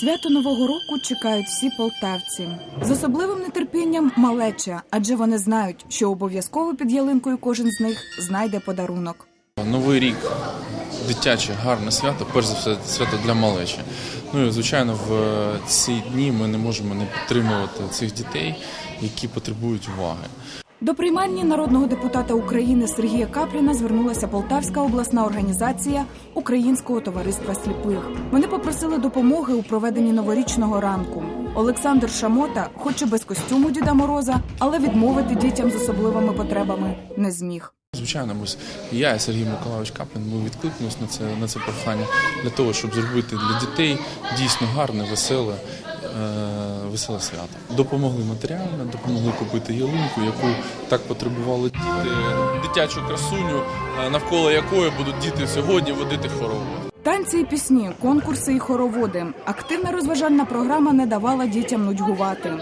Свято Нового року чекають всі полтавці з особливим нетерпінням малеча, адже вони знають, що обов'язково під ялинкою кожен з них знайде подарунок. Новий рік дитяче, гарне свято, перш за все, свято для малечі. Ну і звичайно, в е, ці дні ми не можемо не підтримувати цих дітей, які потребують уваги. До приймальні народного депутата України Сергія Капліна звернулася Полтавська обласна організація Українського товариства сліпих. Вони попросили допомоги у проведенні новорічного ранку. Олександр Шамота, хоч і без костюму Діда Мороза, але відмовити дітям з особливими потребами не зміг. Звичайно, я Сергій Миколайович Каплін ми відкликнулися на це на це прохання для того, щоб зробити для дітей дійсно гарне, веселе, веселе свято. Допомогли матеріально, допомогли купити ялинку, яку так потребували діти, дитячу красуню, е, навколо якої будуть діти сьогодні водити хорову. Танці і пісні, конкурси і хороводи. Активна розважальна програма не давала дітям нудьгувати.